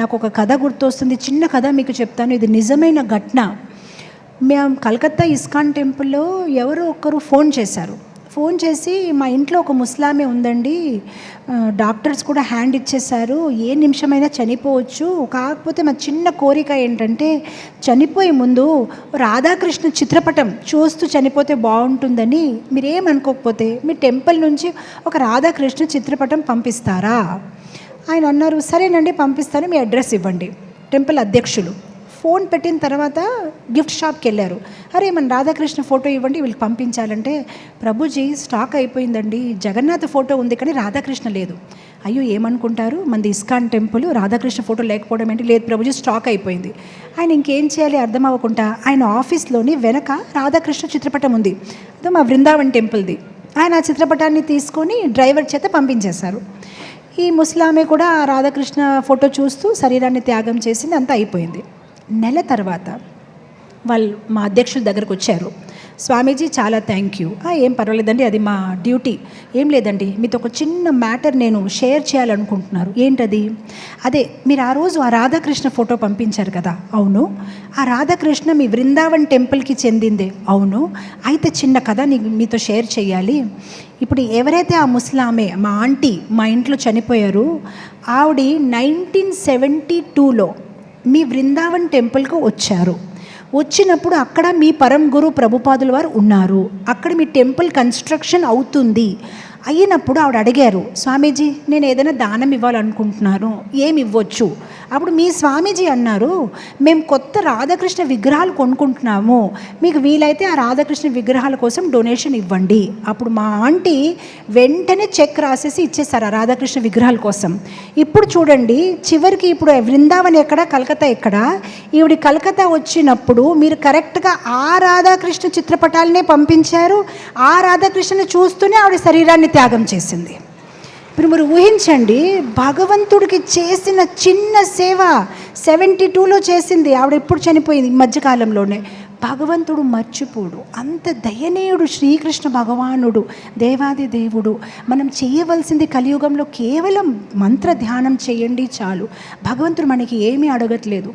నాకు ఒక కథ గుర్తొస్తుంది చిన్న కథ మీకు చెప్తాను. ఇది నిజమైన ఘటన. మేము కలకత్తా ఇస్కాన్ టెంపుల్లో ఎవరో ఒకరు ఫోన్ చేశారు. ఫోన్ చేసి మా ఇంట్లో ఒక ముస్లామే ఉందండి. డాక్టర్స్ కూడా హ్యాండ్ ఇచ్చేశారు. ఏ నిమిషమైనా చనిపోవచ్చు. కాకపోతే మా చిన్న కోరిక ఏంటంటే చనిపోయే ముందు రాధాకృష్ణ చిత్రపటం చూస్తూ చనిపోతే బాగుంటుందని. మీరేమనుకోకపోతే మీ టెంపుల్ నుంచి ఒక రాధాకృష్ణ చిత్రపటం పంపిస్తారా? ఆయన అన్నారు సరేనండి పంపిస్తాను మీ అడ్రస్ ఇవ్వండి. టెంపుల్ అధ్యక్షులు ఫోన్ పెట్టిన తర్వాత గిఫ్ట్ షాప్కి వెళ్ళారు. అరే మన రాధాకృష్ణ ఫోటో ఇవ్వండి వీళ్ళకి పంపించాలంటే. ప్రభుజీ స్టాక్ అయిపోయిందండి జగన్నాథ్ ఫోటో ఉంది కానీ రాధాకృష్ణ లేదు. అయ్యో ఏమనుకుంటారు? మనది ఇస్కాన్ టెంపుల్ రాధాకృష్ణ ఫోటో లేకపోవడం ఏంటి? లేదు ప్రభుజీ స్టాక్ అయిపోయింది. ఆయన ఇంకేం చేయాలి అర్థం అవ్వకుండా ఆయన ఆఫీస్లోని వెనక రాధాకృష్ణ చిత్రపటం ఉంది. అదే మా బృందావన్ టెంపుల్ది. ఆయన ఆ చిత్రపటాన్ని తీసుకొని డ్రైవర్ చేత పంపించేశారు. ఈ ముస్లామే కూడా ఆ రాధాకృష్ణ ఫోటో చూస్తూ శరీరాన్ని త్యాగం చేసింది అంతా అయిపోయింది. నెల తర్వాత వాళ్ళు మా అధ్యక్షుల దగ్గరకు వచ్చారు. స్వామీజీ చాలా థ్యాంక్ యూ ఏం పర్వాలేదండి అది మా డ్యూటీ ఏం లేదండి మీతో ఒక చిన్న మ్యాటర్ నేను షేర్ చేయాలనుకుంటున్నారు. ఏంటది? అదే మీరు ఆ రోజు ఆ రాధాకృష్ణ ఫోటో పంపించారు కదా అవును. ఆ రాధాకృష్ణ మీ బృందావన్ టెంపుల్కి చెందిందే అవును. అయితే చిన్న కథ నీ మీతో షేర్ చేయాలి. ఇప్పుడు ఎవరైతే ఆ ముస్లామే మా ఆంటీ మా ఇంట్లో చనిపోయారు ఆవిడ నైన్టీన్ సెవెంటీ టూలో మీ బృందావన్ టెంపుల్కు వచ్చారు. వచ్చినప్పుడు అక్కడ మీ పరం గురు ప్రభుపాదుల వారు ఉన్నారు. అక్కడ మీ టెంపుల్ కన్స్ట్రక్షన్ అవుతుంది. అయినప్పుడు ఆవిడ అడిగారు స్వామీజీ నేను ఏదైనా దానం ఇవ్వాలనుకుంటున్నాను. ఏమి ఇవ్వచ్చు? అప్పుడు మీ స్వామీజీ అన్నారు మేము కొత్త రాధాకృష్ణ విగ్రహాలు కొనుక్కుంటున్నాము. మీకు వీలైతే ఆ రాధాకృష్ణ విగ్రహాల కోసం డొనేషన్ ఇవ్వండి. అప్పుడు మా ఆంటీ వెంటనే చెక్ రాసేసి ఇచ్చేసారు ఆ రాధాకృష్ణ విగ్రహాల కోసం. ఇప్పుడు చూడండి చివరికి ఇప్పుడు బృందావన్ ఎక్కడ కలకత్తా ఎక్కడ? ఈవిడ కలకత్తా వచ్చినప్పుడు మీరు కరెక్ట్గా ఆ రాధాకృష్ణ చిత్రపటాలనే పంపించారు. ఆ రాధాకృష్ణని చూస్తూనే ఆవిడ శరీరాన్ని త్యాగం చేసింది. ఇప్పుడు మీరు ఊహించండి భగవంతుడికి చేసిన చిన్న సేవ సెవెంటీ టూలో చేసింది ఆవిడ ఎప్పుడు చనిపోయింది ఈ మధ్యకాలంలోనే. భగవంతుడు మర్చిపోడు. అంత దయనీయుడు శ్రీకృష్ణ భగవానుడు దేవాది దేవుడు. మనం చేయవలసింది కలియుగంలో కేవలం మంత్ర ధ్యానం చేయండి చాలు. భగవంతుడు మనకి ఏమీ అడగట్లేదు.